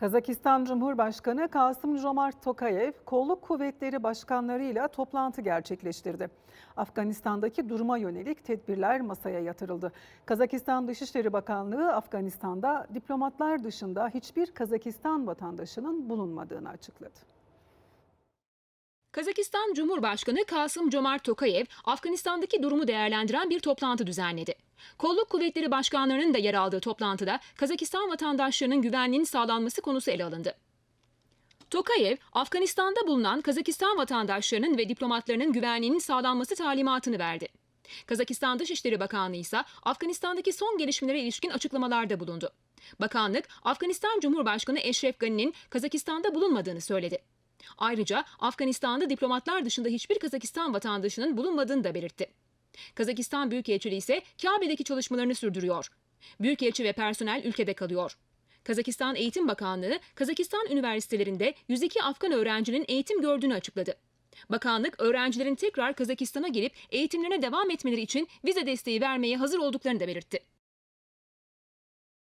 Kazakistan Cumhurbaşkanı Kasım Jomart Tokayev, kolluk kuvvetleri başkanlarıyla toplantı gerçekleştirdi. Afganistan'daki duruma yönelik tedbirler masaya yatırıldı. Kazakistan Dışişleri Bakanlığı, Afganistan'da diplomatlar dışında hiçbir Kazakistan vatandaşının bulunmadığını açıkladı. Kazakistan Cumhurbaşkanı Kasım Comart Tokayev, Afganistan'daki durumu değerlendiren bir toplantı düzenledi. Kolluk Kuvvetleri Başkanlarının da yer aldığı toplantıda Kazakistan vatandaşlarının güvenliğinin sağlanması konusu ele alındı. Tokayev, Afganistan'da bulunan Kazakistan vatandaşlarının ve diplomatlarının güvenliğinin sağlanması talimatını verdi. Kazakistan Dışişleri Bakanlığı ise Afganistan'daki son gelişmelere ilişkin açıklamalarda bulundu. Bakanlık, Afganistan Cumhurbaşkanı Eşref Gani'nin Kazakistan'da bulunmadığını söyledi. Ayrıca Afganistan'da diplomatlar dışında hiçbir Kazakistan vatandaşının bulunmadığını da belirtti. Kazakistan Büyükelçiliği ise Kabe'deki çalışmalarını sürdürüyor. Büyükelçi ve personel ülkede kalıyor. Kazakistan Eğitim Bakanlığı, Kazakistan üniversitelerinde 102 Afgan öğrencinin eğitim gördüğünü açıkladı. Bakanlık, öğrencilerin tekrar Kazakistan'a gelip eğitimlerine devam etmeleri için vize desteği vermeye hazır olduklarını da belirtti.